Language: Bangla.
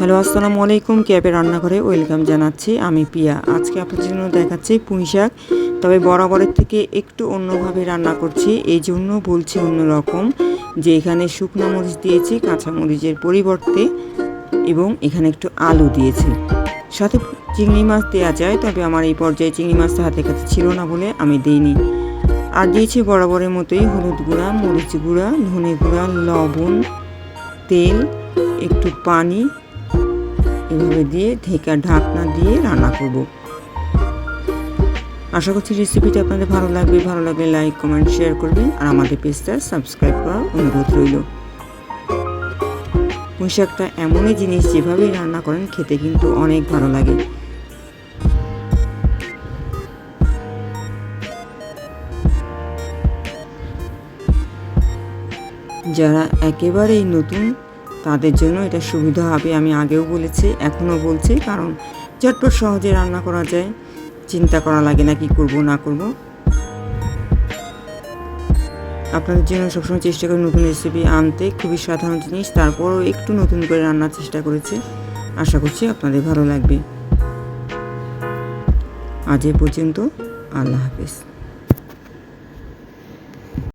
হ্যালো, আসসালামু আলাইকুম ক্যাপের রান্নাঘরে ওয়েলকাম জানাচ্ছি। আমি পিয়া। আজকে আপনাদের জন্য দেখাচ্ছি পুঁই শাক, তবে বরাবরের থেকে একটু অন্যভাবে রান্না করছি। এই জন্য বলছি অন্যরকম, যে এখানে শুকনো মরিচ দিয়েছি, কাঁচা মরিচের পরিবর্তে, এবং এখানে একটু আলু দিয়েছি। সাথে চিংড়ি মাছ দেওয়া যায়, তবে আমার এই পর্যায়ে চিংড়ি মাছটা হাতে কাছে ছিল না বলে আমি দিইনি। আর দিয়েছি বরাবরের মতোই হলুদ গুঁড়া, মরিচ গুঁড়া, ধনে গুঁড়া, লবণ, তেল, একটু পানি এভাবে দিয়ে ঢেকা ঢাকনা দিয়ে রান্না করব। আশা করছি রেসিপিটা আপনাদের ভালো লাগবে। ভালো লাগলে লাইক কমেন্ট শেয়ার করবেন। আর আমাদের পেজটা সাবস্ক্রাইব করার অনুরোধ রইল। পুঁই শাকটা এমনই জিনিস যেভাবেই রান্না করেন, খেতে কিন্তু অনেক ভালো লাগে। যারা একেবারেই নতুন তাদের জন্য এটা সুবিধা হবে আমি আগেও বলেছি, এখনও বলছি। কারণ ঝটপট সহজে রান্না করা যায়, চিন্তা করা লাগে না কি করব, না করব। আপনাদের জন্য সবসময় চেষ্টা করি নতুন রেসিপি আনতে, খুবই সাধারণ জিনিস, তারপরও একটু নতুন করে রান্নার চেষ্টা করেছি। আশা করছি আপনাদের ভালো লাগবে। আজ এ পর্যন্ত, আল্লাহ হাফেজ।